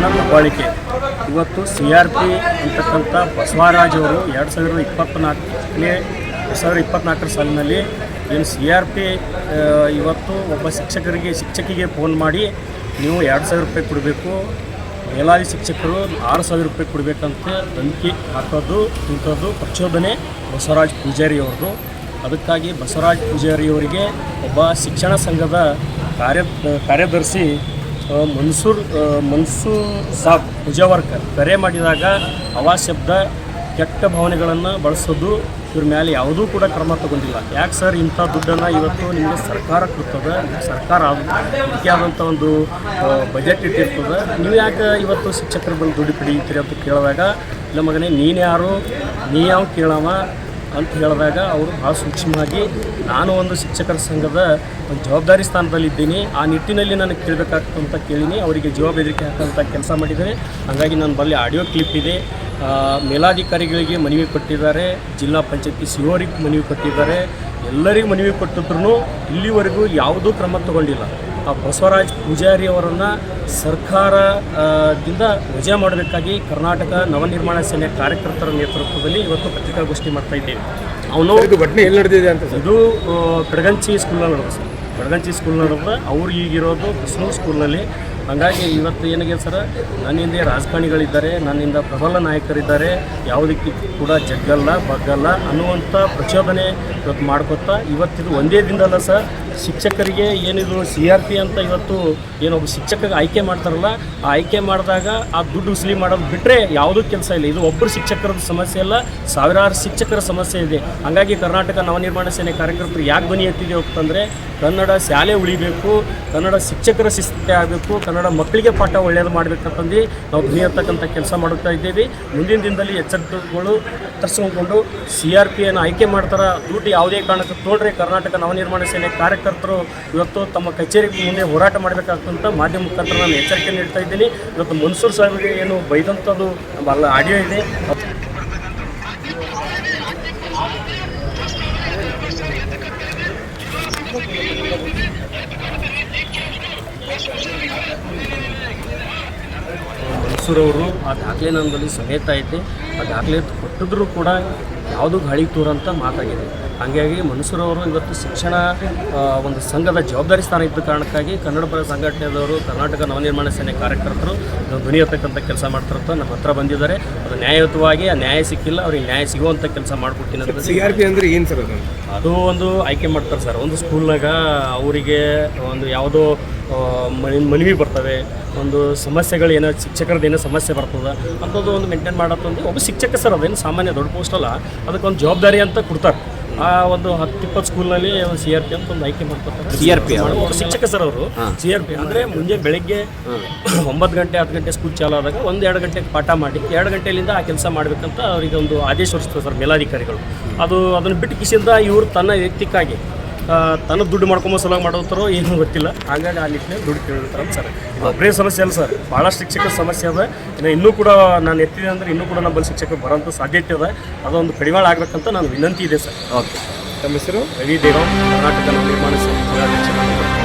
ಶಿಕ್ಷಣ ಬಾಳಿಕೆ ಇವತ್ತು ಸಿ ಆರ್ ಪಿ ಅಂತಕ್ಕಂಥ ಬಸವರಾಜ್ ಅವರು ಎರಡು ಸಾವಿರದ ಇಪ್ಪತ್ತ್ನಾಲ್ಕನೇ ಎರಡು ಸಾವಿರದ ಇಪ್ಪತ್ತ್ನಾಲ್ಕರ ಸಾಲಿನಲ್ಲಿ ಏನು ಸಿ ಆರ್ ಪಿ ಇವತ್ತು ಒಬ್ಬ ಶಿಕ್ಷಕರಿಗೆ, ಶಿಕ್ಷಕಿಗೆ ಫೋನ್ ಮಾಡಿ ನೀವು ಎರಡು ಸಾವಿರ ರೂಪಾಯಿ ಕೊಡಬೇಕು, ಮೇಲಾದಿ ಶಿಕ್ಷಕರು ಆರು ಸಾವಿರ ರೂಪಾಯಿ ಕೊಡಬೇಕಂತ ಧಮಕಿ ಹಾಕೋದು ಇಂಥದ್ದು ಪ್ರಚೋದನೆ ಬಸವರಾಜ್ ಪೂಜಾರಿ ಅವ್ರದ್ದು. ಅದಕ್ಕಾಗಿ ಬಸವರಾಜ್ ಪೂಜಾರಿ ಅವರಿಗೆ ಒಬ್ಬ ಶಿಕ್ಷಣ ಸಂಘದ ಕಾರ್ಯ, ಕಾರ್ಯದರ್ಶಿ ಮನ್ಸೂರ್ ಮನ್ಸೂರ್ ಸಾಬ್ ಮುಜಾವರ್ಕರ್ ಕರೆ ಮಾಡಿದಾಗ ಅವಾ ಶಬ್ದ ಕೆಟ್ಟ ಭಾವನೆಗಳನ್ನು ಬಳಸೋದು ಇವ್ರ ಮೇಲೆ ಯಾವುದೂ ಕೂಡ ಕ್ರಮ ತಗೊಂಡಿಲ್ಲ. ಯಾಕೆ ಸರ್ ಇಂಥ ದುಡ್ಡನ್ನು ಇವತ್ತು ನಿಮ್ಮ ಸರ್ಕಾರ ಕೊಡ್ತದೆ? ಸರ್ಕಾರ ಅದು ಆದಂಥ ಒಂದು ಬಜೆಟ್ ಇಟ್ಟಿರ್ತದೆ? ನೀವು ಯಾಕೆ ಇವತ್ತು ಶಿಕ್ಷಕರ ಬಂದು ದುಡ್ಡು ಪಡೀತೀರಿ ಅಂತ ಕೇಳಿದಾಗ, ಇಲ್ಲ ಮಗನೇ, ನೀನು ಯಾರು? ನೀ ಯಾವ ಕೇಳವ? ಅಂತ ಹೇಳಿದಾಗ ಅವರು ಭಾಳ ಸೂಕ್ಷ್ಮವಾಗಿ, ನಾನು ಒಂದು ಶಿಕ್ಷಕರ ಸಂಘದ ಒಂದು ಜವಾಬ್ದಾರಿ ಸ್ಥಾನದಲ್ಲಿದ್ದೀನಿ. ಆ ನಿಟ್ಟಿನಲ್ಲಿ ನಾನು ಕೇಳಬೇಕಾಗ್ತಂತ ಕೇಳಿನಿ. ಅವರಿಗೆ ಜೀವ ಬೆದರಿಕೆ ಹಾಕುವಂಥ ಕೆಲಸ ಮಾಡಿದ್ದಾರೆ. ಹಾಗಾಗಿ ನಾನು ಬಲ್ಲಿ ಆಡಿಯೋ ಕ್ಲಿಪ್ ಇದೆ. ಮೇಲಾಧಿಕಾರಿಗಳಿಗೆ ಮನವಿ ಕೊಟ್ಟಿದ್ದಾರೆ. ಜಿಲ್ಲಾ ಪಂಚಾಯತಿ ಸಿ ಮನವಿ ಕೊಟ್ಟಿದ್ದಾರೆ. ಎಲ್ಲರಿಗೂ ಮನವಿ ಕೊಟ್ಟಿದ್ರು ಇಲ್ಲಿವರೆಗೂ ಯಾವುದೂ ಕ್ರಮ ತಗೊಂಡಿಲ್ಲ. ಆ ಬಸವರಾಜ್ ಪೂಜಾರಿ ಅವರನ್ನು ಸರ್ಕಾರದಿಂದ ವಜಾ ಮಾಡಬೇಕಾಗಿ ಕರ್ನಾಟಕ ನವನಿರ್ಮಾಣ ಸೇನೆ ಕಾರ್ಯಕರ್ತರ ನೇತೃತ್ವದಲ್ಲಿ ಇವತ್ತು ಪತ್ರಿಕಾಗೋಷ್ಠಿ ಮಾಡ್ತಾ ಇದ್ದೇವೆ ಅವನು ಘಟನೆ ಎಲ್ಲಿ ನಡೆದಿದೆ ಅಂತ ಇದು ಕಡಗಂಚಿ ಸ್ಕೂಲ್ನಲ್ಲಿ ನಡೆದ ಸರ್. ಕಡಗಂಚಿ ಸ್ಕೂಲ್ನಲ್ಲಿ ನಡೆದ ಅವ್ರು ಈಗಿರೋದು ಬಿಸ್ನೂರು ಸ್ಕೂಲ್ನಲ್ಲಿ ಹಾಗಾಗಿ ಇವತ್ತು ಏನಾಗಿದೆ ಸರ್? ನನ್ನಿಂದ ರಾಜಕಾರಣಿಗಳಿದ್ದಾರೆ, ನನ್ನಿಂದ ಪ್ರಬಲ ನಾಯಕರಿದ್ದಾರೆ, ಯಾವುದಕ್ಕೆ ಕೂಡ ಜಗ್ಗಲ್ಲ, ಬಗ್ಗಲ್ಲ ಅನ್ನುವಂಥ ಪ್ರಚೋದನೆ ಇವತ್ತು ಮಾಡ್ಕೊತಾ ಇವತ್ತಿದು ಒಂದೇ ದಿನದಲ್ಲ ಸರ್, ಶಿಕ್ಷಕರಿಗೆ ಏನಿದು ಸಿ ಆರ್ ಪಿ ಅಂತ ಇವತ್ತು ಏನೊಬ್ಬ ಶಿಕ್ಷಕರಿಗೆ ಆಯ್ಕೆ ಮಾಡ್ತಾರಲ್ಲ, ಆ ಆಯ್ಕೆ ಮಾಡಿದಾಗ ಆ ದುಡ್ಡು ವಸೂಲಿ ಮಾಡೋದು ಬಿಟ್ಟರೆ ಯಾವುದೂ ಕೆಲಸ ಇಲ್ಲ. ಇದು ಒಬ್ಬರು ಶಿಕ್ಷಕರ ಸಮಸ್ಯೆ ಅಲ್ಲ, ಸಾವಿರಾರು ಶಿಕ್ಷಕರ ಸಮಸ್ಯೆ ಇದೆ. ಹಾಗಾಗಿ ಕರ್ನಾಟಕ ನವನಿರ್ಮಾಣ ಸೇನೆ ಕಾರ್ಯಕರ್ತರು ಯಾಕೆ ಧ್ವನಿ ಎತ್ತಿದೆ ಅಂತಂದರೆ, ಕನ್ನಡ ಶಾಲೆ ಉಳಿಬೇಕು, ಕನ್ನಡ ಶಿಕ್ಷಕರ ಶಿಸ್ತೆ ಆಗಬೇಕು, ಕನ್ನಡ ಮಕ್ಕಳಿಗೆ ಪಾಠ ಒಳ್ಳೆಯದು ಮಾಡಬೇಕಂತಂದು ನಾವು ಧ್ವನಿ ಇರ್ತಕ್ಕಂಥ ಕೆಲಸ ಮಾಡುತ್ತಾ ಇದ್ದೀವಿ. ಮುಂದಿನ ದಿನದಲ್ಲಿ ಎಚ್ಚರಿಕೆಗಳು ತರಿಸ್ಕೊಂಡು ಸಿ ಆರ್ ಪಿಯನ್ನು ಆಯ್ಕೆ ಮಾಡ್ತಾರೆ ದುಡ್ಡು ಯಾವುದೇ ಕಾರಣಕ್ಕೆ ನೋಡ್ರಿ ಕರ್ನಾಟಕ ನವನಿರ್ಮಾಣ ಸೇನೆ ಕಾರ್ಯಕರ್ತರು ಇವತ್ತು ತಮ್ಮ ಕಚೇರಿಗೆ ಮುಂದೆ ಹೋರಾಟ ಮಾಡಬೇಕಾಗ್ತಂತ ಮಾಧ್ಯಮ ಮುಖಾಂತರ ನಾನು ಎಚ್ಚರಿಕೆ ನೀಡ್ತಾ ಇದ್ದೀನಿ. ಇವತ್ತು ಮನ್ಸೂರ್ ಸಾಹೇಬ್ಗೆ ಏನು ಬೈದಂಥದ್ದು ನಮ್ಮ ಆಡಿಯೋ ಇದೆ. ಮನ್ಸೂರವರು ಆ ದಾಖಲೆ ನನ್ನ ಬಳಿ ಸಮೇತ ಐತೆ. ಆ ದಾಖಲೆ ಕೊಟ್ಟಿದ್ರು ಕೂಡ ಯಾವುದು ಗಾಳಿ ತೂರಂತ ಮಾತಾಗಿದೆ. ಹಾಗಾಗಿ ಮನ್ಸೂರವರು ಇವತ್ತು ಶಿಕ್ಷಣ ಒಂದು ಸಂಘದ ಜವಾಬ್ದಾರಿ ಸ್ಥಾನ ಇದ್ದ ಕಾರಣಕ್ಕಾಗಿ ಕನ್ನಡ ಪರ ಸಂಘಟನೆದವರು ಕರ್ನಾಟಕ ನವನಿರ್ಮಾಣ ಸೇನೆ ಕಾರ್ಯಕರ್ತರು ಧ್ವನಿ ಎತ್ತಕ್ಕಂಥ ಕೆಲಸ ಮಾಡ್ತಾರಂತ ನಮ್ಮ ಹತ್ರ ಬಂದಿದ್ದಾರೆ. ಅದು ನ್ಯಾಯಯುತವಾಗಿ ಆ ನ್ಯಾಯ ಸಿಕ್ಕಿಲ್ಲ ಅವ್ರಿಗೆ ನ್ಯಾಯ ಸಿಗುವಂಥ ಕೆಲಸ ಮಾಡ್ಕೊಡ್ತೀನಿ ಅಂತ ಸಿ ಆರ್ ಪಿ ಅಂದರೆ ಏನು ಸರ್ ಅದು? ಅದು ಒಂದು ಆಯ್ಕೆ ಮಾಡ್ತಾರೆ ಸರ್. ಒಂದು ಸ್ಕೂಲ್ನಾಗ ಅವರಿಗೆ ಒಂದು ಯಾವುದೋ ಮನ್- ಮನವಿ ಬರ್ತವೆ. ಒಂದು ಸಮಸ್ಯೆಗಳು ಏನೋ ಶಿಕ್ಷಕರದ್ದು ಏನೋ ಸಮಸ್ಯೆ ಬರ್ತದೆ. ಅಂಥದ್ದು ಒಂದು ಮೇಂಟೈನ್ ಮಾಡತ್ತಂದು ಒಬ್ಬ ಶಿಕ್ಷಕ ಸರ್ ಅದೇನು ಸಾಮಾನ್ಯ ದೊಡ್ಡ ಪೋಸ್ಟ್ ಅಲ್ಲ ಅದಕ್ಕೊಂದು ಜವಾಬ್ದಾರಿ ಅಂತ ಕೊಡ್ತಾರೆ. ಆ ಒಂದು ಹತ್ತು ಇಪ್ಪತ್ತು ಸ್ಕೂಲ್ನಲ್ಲಿ ಒಂದು ಸಿ ಆರ್ ಪಿ ಅಂತ ಒಂದು ಆಯ್ಕೆ ಮಾಡ್ಕೊತಾರೆ. ಸಿ ಆರ್ ಪಿ ಶಿಕ್ಷಕ ಸರ್ ಅವರು. ಸಿ ಆರ್ ಪಿ ಅಂದರೆ ಮುಂಜೆ ಬೆಳಗ್ಗೆ ಒಂಬತ್ತು ಗಂಟೆ ಹತ್ತು ಗಂಟೆ ಸ್ಕೂಲ್ ಚಾಲು ಆದಾಗ ಒಂದು ಎರಡು ಗಂಟೆಗೆ ಪಾಠ ಮಾಡಿ ಎರಡು ಗಂಟೆಯಿಂದ ಆ ಕೆಲಸ ಮಾಡಬೇಕಂತ ಅವರಿಗೆ ಒಂದು ಆದೇಶ ಹೊರಿಸ್ತದೆ ಸರ್ ಮೇಲಾಧಿಕಾರಿಗಳು. ಅದು ಅದನ್ನು ಬಿಟ್ಟು ಕಿಸಿಂದ ಇವರು ತನ್ನ ವ್ಯಕ್ತಿಕ್ಕಾಗಿ ತನ್ನ ದುಡ್ಡು ಮಾಡ್ಕೊಂಬೋ ಸಲ ಮಾಡೋತ್ತಾರೋ ಏನೂ ಗೊತ್ತಿಲ್ಲ. ಹಾಗಾಗಿ ಆ ನಿಟ್ಟಿನಲ್ಲಿ ದುಡ್ಡು ಕೇಳಿರ್ತಾರೆ ಸರ್. ಒಬ್ಬರೇ ಸಮಸ್ಯೆ ಅಲ್ಲ ಸರ್. ಭಾಳಷ್ಟು ಶಿಕ್ಷಕರ ಸಮಸ್ಯೆ ಅದ. ಇನ್ನು ಇನ್ನೂ ಕೂಡ ನಾನು ಎತ್ತಿದೆ ಅಂದರೆ ಇನ್ನೂ ಕೂಡ ನಮ್ಮಲ್ಲಿ ಶಿಕ್ಷಕರು ಬರೋಂಥ ಸಾಧ್ಯತೆ ಅದ. ಅದೊಂದು ಕಡಿವಾಳ ಆಗ್ಬೇಕಂತ ನಾನು ವಿನಂತಿ ಇದೆ ಸರ್. ಓಕೆ. ತಮ್ಮ ಹೆಸರು? ರವಿ ದೇವ ಕರ್ನಾಟಕ ನಿರ್ಮಾಣ ಸಮಿತಿ ಜಿಲ್ಲಾಧ್ಯಕ್ಷರಾಗಿದ್ದಾರೆ.